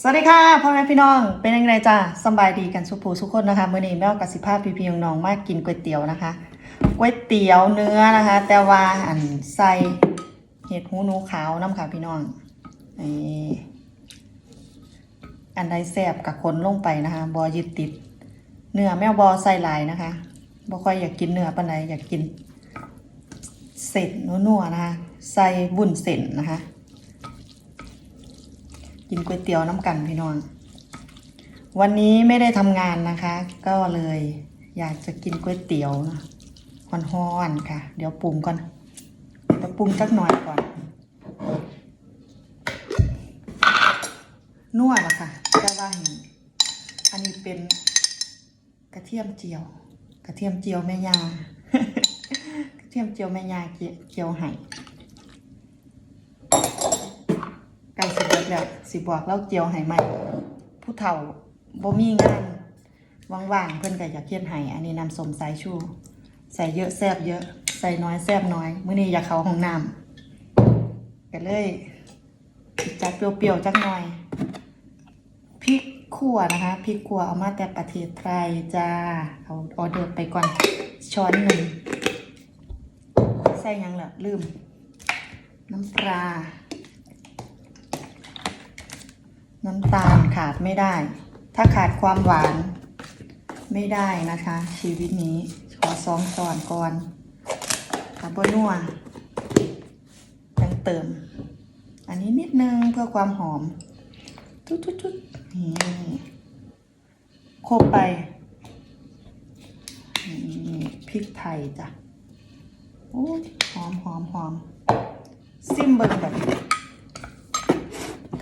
สวัสดีค่ะพ่อแม่พี่น้องเป็นยังไงจ้าสบายดีกันสุภูสุกคนนะคะเมื้อนี้แม่กับสิภาพพี่พี่น้องมากกินก๋วยเตี๋ยวนะคะก๋วยเตี๋ยวเนื้อนะคะ แต่ว่าอันใส่เห็ดหูหนูขาวน้ำค่ะพี่น้องนี่อันใดแซบกับคนลงไปนะคะบอยึดติด เนื้อแมวบอใส่หลายนะคะบ่ค่อยอยากกินเนื้อปานใดอยากกินเส้นนัวๆนะคะ ใส่บุ่นเส้นนะคะ กินก๋วยเตี๋ยวน้ำกันพี่น้องวันนี้ไม่ได้ทำงานนะคะ ก็เลยอยากจะกินก๋วยเตี๋ยวนะฮ้อนๆค่ะ เดี๋ยวปรุงก่อนเดี๋ยวปรุงสักหน่อยก่อนนวดอะค่ะแต่ว่าเห็นอันนี้เป็นกระเทียมเจียว กระเทียมเจียวแม่ยากระเทียมเจียวแม่ยาเจียวไห่ ไก่สิเบิด แล้วสิบอกเล่าเจียวให้ใหม่ ผู้เฒ่าบ่มีงานว่างๆเพิ่อนก็อยากเฮ็ดให้อันนี้น้ำสมสายชูใส่เยอะแซ่บเยอะ ใส่น้อยแซ่บน้อยมื้อนี้อยากเขาห้องน้ำก็เลยจัดเปรี้ยวๆจักหน่อยพริกขั่วนะคะพริกขั่วเอามาแต่ประเทศไทยจ้าเอาออเดอร์ไปก่อนช้อนหนึ่งใส่ยังล่ะลืม น้ำปลา น้ำตาลขาดไม่ได้ ถ้าขาดความหวานไม่ได้นะคะ ชีวิตนี้ขอซองสอนก่อนขับบนัวยังเติม อันนี้นิดนึงเพื่อความหอม จุดจุดจุดนี่โคบไปนี่พริกไทยจ้ะ โอ้หอมหอมหอมซิมเบิร์แบบ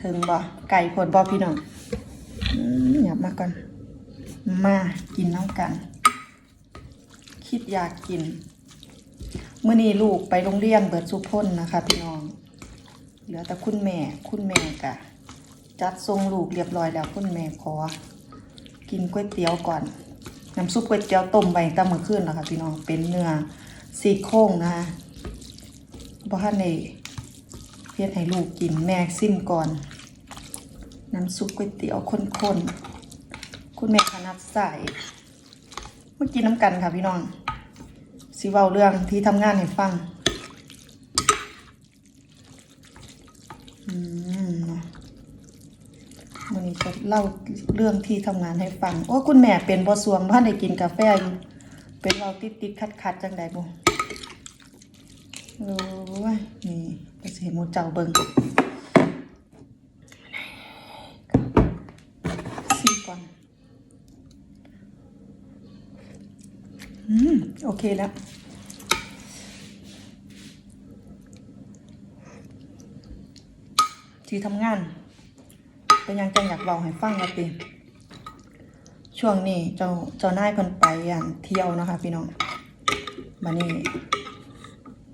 ถึงบ่ไก่ผลบ่พี่น้องอืมหยับมาก่อน มากินน้ำกัน คิดอยากกินเมื่อนี้ลูกไปโรงเรียนเบิดสุพ้นนะคะพี่น้อง เหลือแต่คุณแม่ คุณแม่กะ จัดทรงลูกเรียบร้อยแล้วคุณแม่ขอ กินก๋วยเตี๋ยวก่อน น้ำซุปก๋วยเตี๋ยวต้มใบตะมือขึ้นแล้วค่ะพี่น้อง เป็นเนื้อซี่โครงนะคะบ่ทันได้เพื่อให้ลูกกินแม่ซิมก่อน น้ำซุปก๋วยเตี๋ยวข้นๆ คุณแม่ขนัดใส่เมื่อกี้น้ำกันค่ะพี่น้องสิเว้าเรื่องที่ทำงานให้ฟังอืมวันนี้จะเล่าเรื่องที่ทำงานให้ฟัง โอ้คุณแม่เป็นบอสวงบ้านได้กินกาแฟอยู่เป็นเราติดติดคัดคัดๆจังใดบ่โอ้ยนี่ก็สิเห็นหมูเจ้าเบิงซิมก่อน อืม โอเคแล้ว ที่ทำงาน เป็นยังจังอยากเล่าให้ฟังว่าติช่วงนี้เจ้าเจ้านายเพิ่นไปอย่างเที่ยวนะคะ พี่น้องมานี่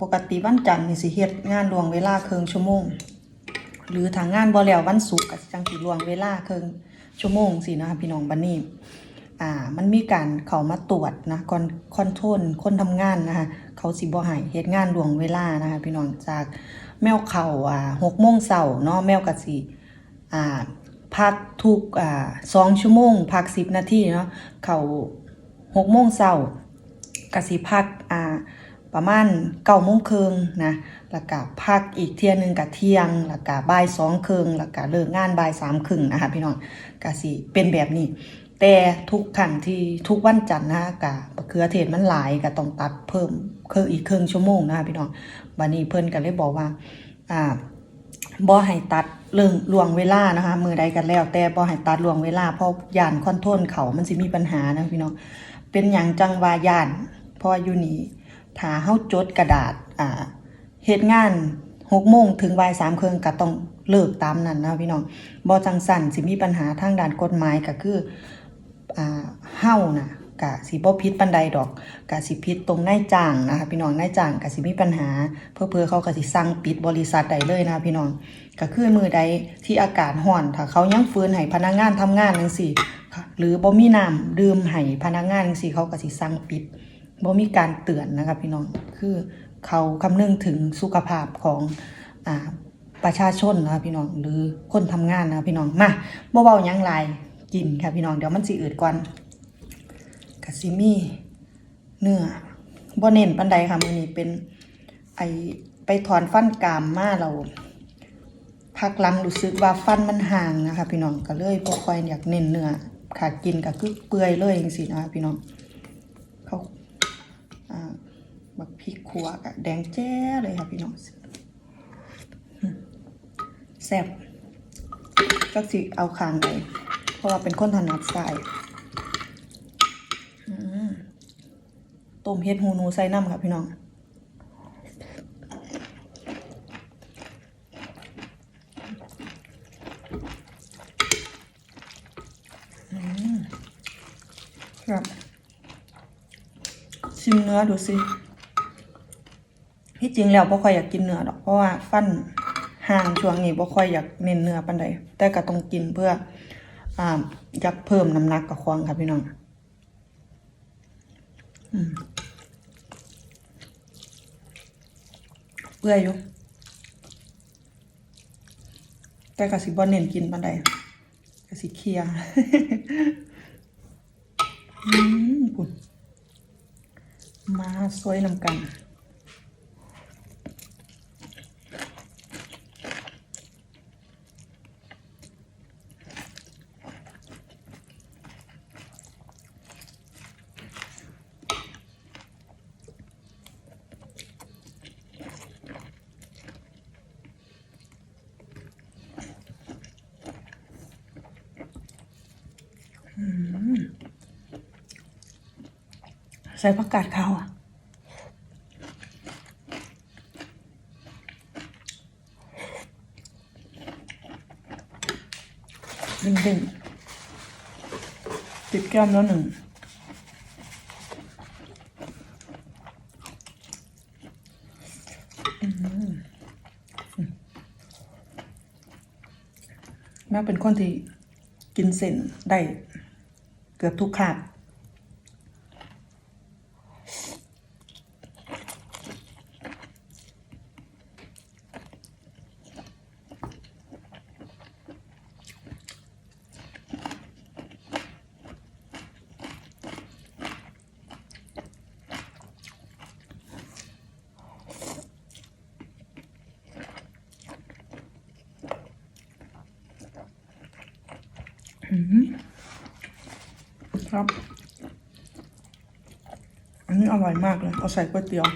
ปกติวันจันทร์นี่สิเฮ็ดงานลวงเวลาเครึ่งชั่วโมง หรือทางงานบ่แล้ววันศุกร์ก็จังสิลวงเวลาเครึ่งชั่วโมงสินะคะพี่น้องบัดนี้ อ่ามันมีการเขามาตรวจนะก่อนคอนโทรลคนทำงานนะคะเขาสิบ่ให้เฮ็ดงานล่วงเวลานะคะพี่น้องจากแมวเขาอ่า6โมงเช้าเนาะแมวก็สิอ่าพักทุกอ่า2ชั่วโมงพัก10นาทีเนาะเข้า6โมงเช้ากะสิพักอ่าประมาณเก้าโมงครึ่งนะแล้วก็พักอีกเที่ยหนึงกับเที่ยงแล้วก็บ่ายสองครึ่งแล้วก็เลิกงานบ่ายสามครึ่งนะคะพี่น้องกะสิเป็นแบบนี้ แต่ทุกครั้งที่ทุกวันจันทร์นะคะกะมะเขือเทศมันหลายก็ต้องตัดเพิ่มเพิ่มอีกครึ่งชั่วโมงนะคะพี่น้องวันนี้เพิ่นก็เลยบอกว่า อ่าบ่ให้ตัดเรื่องลวงเวลานะคะ มือใดกันแล้ว แต่บ่ให้ตัดลวงเวลาเพราะยานคอนโทรลเขามันสิมีปัญหานะพี่น้องเป็นอย่างจังวายานเพราะว่าอยู่นี่ถ้าเฮาจดกระดาษอ่าเฮ็ดงาน6โมงถึงบ่าย3ครึ่งก็ต้องเลิกตามนั้นนะพี่น้องบ่จังสั่นสิมีปัญหาทางด้านกฎหมายก็คือ เฮานะกะสิบ่ผิดปานใดดอกกะสิผิดตรงนายจ้างนะคะพี่น้องนายจ้างกะสิมีปัญหา เพื่อเพื่อเขาก็สิสั่งปิดบริษัทใดเลยนะพี่น้องก็คือมือใดที่อากาศร้อนถ้าเขายังฟื้นให้พนักงานทำงานจังซี่หรือบ่มีน้ำดื่มให้พนักงานจังซี่เขาก็สิสั่งปิดบ่มีการเตือนนะคะพี่น้องคือเขาคำนึงถึงสุขภาพของอ่าประชาชนนะคะพี่น้องหรือคนทำงานนะคะพี่น้องมาบ่เบายังไร กินค่ะพี่น้องเดี๋ยวมันสิอืดก่อนกะซิมี่เนื้อบ่เน้นปันใดค่ะมื้อนี้เป็นไอไปถอนฟันกรามมาเราพักหลังรู้สึกว่าฟันมันห่างนะคะ พี่น้องก็เลยบ่ค่อยอยากเน้นเนื้อขาดกินก็คือเปื่อยเลยจังซี่นะคะพี่น้องเขาอ่าบักพริกขัวกับแดงแจ้เลยค่ะพี่น้องแซ่บก็สิเอาคางไป เพราะว่าเป็นคนถนัดใส่ต้มเฮ็ดหูหนูใส่น้ำค่ะพี่น้องครับชิมเนื้อดูสิที่จริงแล้วบ่ค่อยอยากกินเนื้อหรอกเพราะว่าฟันห่างช่วงนี้บ่ค่อยอยากเน้นเนื้อปานใดแต่ก็ต้องกินเพื่อ อ่ายากเพิ่มน้ำหนักกับควงค่ะพี่น้องอเปื่อยอยู่แต่ก็สิบ่เน้นกินปานใดก็สิเคลียอืมปุ่นมาซอยน้ำกัน ใส่ผักกาดขาวอะเด้งๆติดแก้มแล้วหนึ่งแม่เป็นคนที่กินเส้นได้เกือบทุกขาด ครับ อันนี้อร่อยมากเลย เอาใส่ก๋วยเตี๋ยว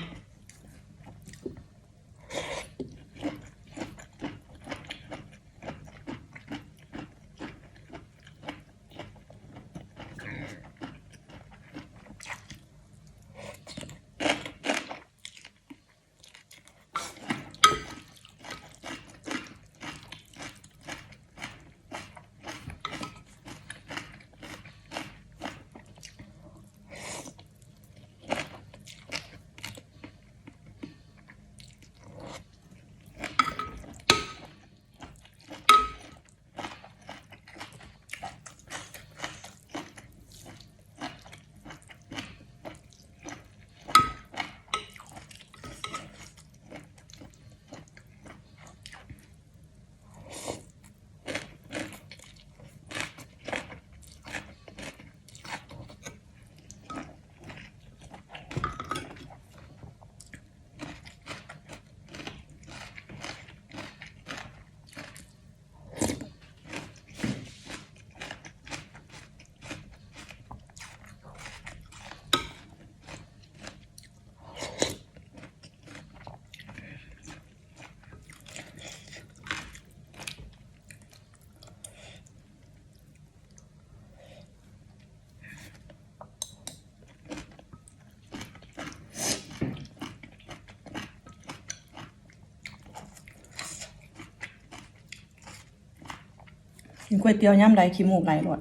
กินก๋วยเตี๋ยวย่ำไรขี้มูกไหลหลด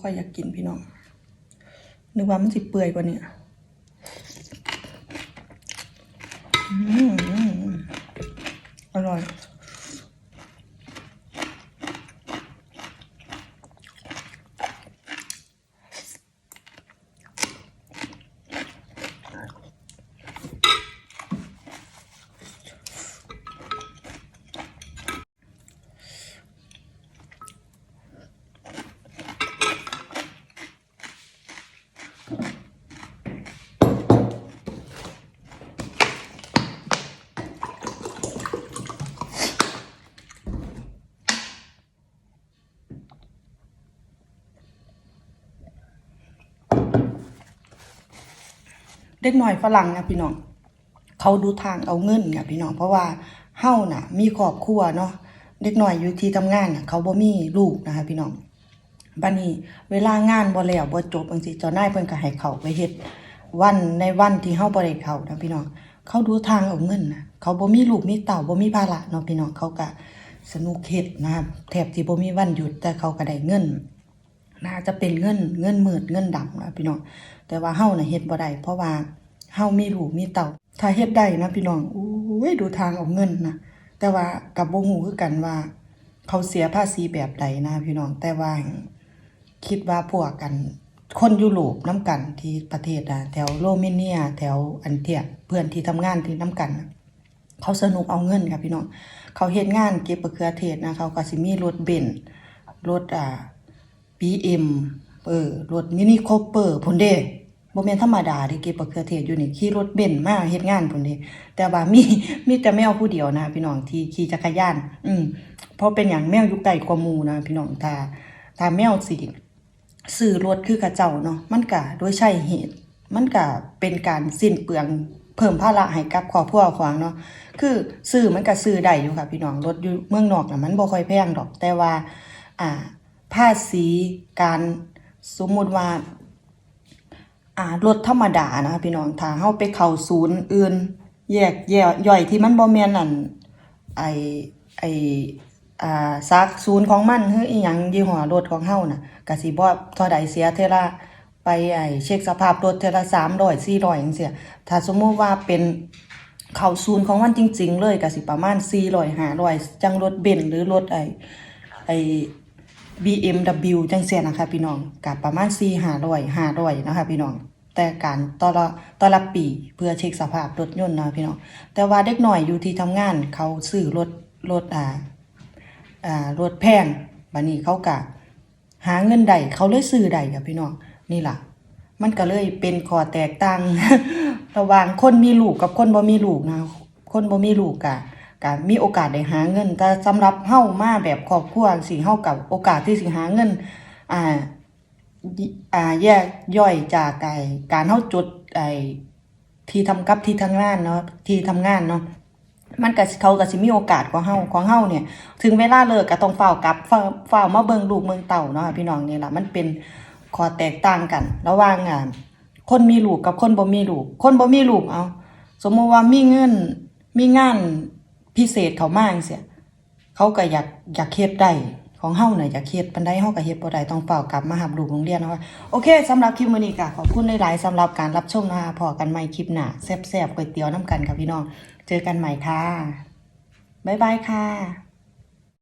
ค่อยอยากกินพี่น้องนึกว่ามันสิเปื่อยกว่านี้อืมอืมอืมอร่อย เด็กหน่อยฝรั่งนะพี่น้องเขาดูทางเอาเงินค่ะพี่น้องเพราะว่าเฮาน่ะ มีครอบครัวเนาะเด็กหน่อยอยู่ที่ทำงานน่ะ เขาบ่มีลูกนะคะพี่น้องบัดนนี้เวลางานบ่แล้วบ่จบจังซี่เจ้านายเพิ่นก็ให้เขาไปเฮ็ดวันในวันที่เฮาบ่ได้เขานะพี่น้องเขาดูทางเอาเงินนะเขาบ่มีลูกมีเต้าบ่มีภาระเนาะพี่น้องเขาก็สนุกเฮ็ดนะครับแทบสิบ่มีวันหยุดแต่เขาก็ได้เงินน่าจะเป็นเงินเงินมืดเงินดำนะพี่น้อง แต่ว่าเฮาน่ะเฮ็ดบ่ได้เพราะว่าเฮามีลูกมีเต้าถ้าเฮ็ดได้นะพี่น้องอุ้ยดูทางเอาเงินนะแต่ว่ากับบ่ฮู้คือกันว่า เขาเสียภาษีแบบใดนะพี่น้องแต่ว่าคิดว่าพวกกัน คนยุโรปน้ำกันที่ประเทศอะแถวโรมาเนีย แถวอันเทียเพื่อนที่ทำงานที่น้ำกัน เขาสนุกเอาเงินค่ะพี่น้องเขาเฮ็ดงานเก็บมะเขือเทศนะเขาก็สิมีรถเบนซ์รถอ่า BM เออรถมินิคูเปอร์พุ่นเด้ บ่แม่นธรรมดาที่เก็บมะเขือเทศอยู่นี่ขี่รถเบนซ์มาเฮ็ดงานพุ่นเด้แต่ว่ามีมีแต่แมวผู้เดียวนะพี่น้องที่ขี่จักรยาน อืมเพราะเป็นหยังแมวอยู่ไกลกว่าหมู่นะพี่น้องถ้าถ้าแมวสิซื้อรถคือกระเจ้าเนาะมันก็โดยใช่เหตุ มันก็เป็นการสิ้นเปลืองเพิ่มภาระให้กับครอบครัวของเนาะคือซื้อมันก็ซื้อได้อยู่ค่ะพี่น้องรถอยู่เมืองนอกน่ะมันบ่ค่อยแพงดอก แต่ว่า อ่าภาษีการสมมุติว่า อ่ารถธรรมดานะคะพี่น้องถ้าเฮาไปเข้าศูนย์อื่น แยกแยกย่อยที่มันบ่แม่นนั่นไอไออ่าซักศูนย์ของมันคืออีหยังยี่ห้อรถของเฮาน่ะก็สิบ่เท่าใดเสียเทอละไปไอเช็คสภาพรถเทอละ300 400จังซี่ถ้าสมมุติว่าเป็นเข้าศูนย์ของมันจริง ๆ เลยก็สิประมาณ400 500จังรถเบนซ์หรือรถไอไอ BMW จังเสียนะคะพี่น้องกับประมาณ4 500 500นะคะพี่น้อง แต่การต่อละต่อละปีเพื่อเช็คสภาพรถยนต์นะพี่น้องแต่ว่าเด็กหน่อยอยู่ที่ทำงานเขาซื้อรถรถอ่าอ่ารถแพงบัดนี้เขากะหาเงินได้เขาเลยซื้อได้ค่ะพี่น้องนี่ล่ะ มันก็เลยเป็นข้อแตกต่างระหว่างคนมีลูกกับคนบ่มีลูกนะคนบ่มีลูกกะกะมีโอกาสได้หาเงิน แต่สำหรับเฮ้ามาแบบครอบครัวสิเฮ้ากับโอกาสที่สิหาเงิน อ่า อ่าแยกย่อยจากไอการเฮาจุดไอที่ทำกับที่ทำงานเนาะที่ทำงานเนาะมันก็เขาก็สิมีโอกาสกว่าเฮาของเฮาเนี่ย ถึงเวลาเลิกก็ต้องเฝ้ากลับเฝ้าเฝ้ามาเบิ่งลูกเมืองเต่าเนาะพี่น้องนี่แหละมันเป็นข้อแตกต่างกัน ระหว่างอ่าคนมีลูกกับคนบ่มีลูก คนบ่มีลูกเอาสมมุติว่ามีเงินมีงานพิเศษเขามาจังซี่เขาก็อยากอยากเฮ็ดได้ ของเฮาน่ยอยากเฮ็ดปันไดเฮาก็เฮ็ดบ่ได้ต้องเฝ้ากลับมาหาลูกโรงเรียนเนาะโอเคสำหรับคลิปมื้อนี้ก็ขอบคุณหลายๆสำหรับการรับชมนะคะพอกันใหม่คลิปหน้าแซ่บๆก๋วยเตี๋ยวน้ำกันค่ะพี่น้อง เจอกันใหม่ค่ะบ๊ายบายค่ะ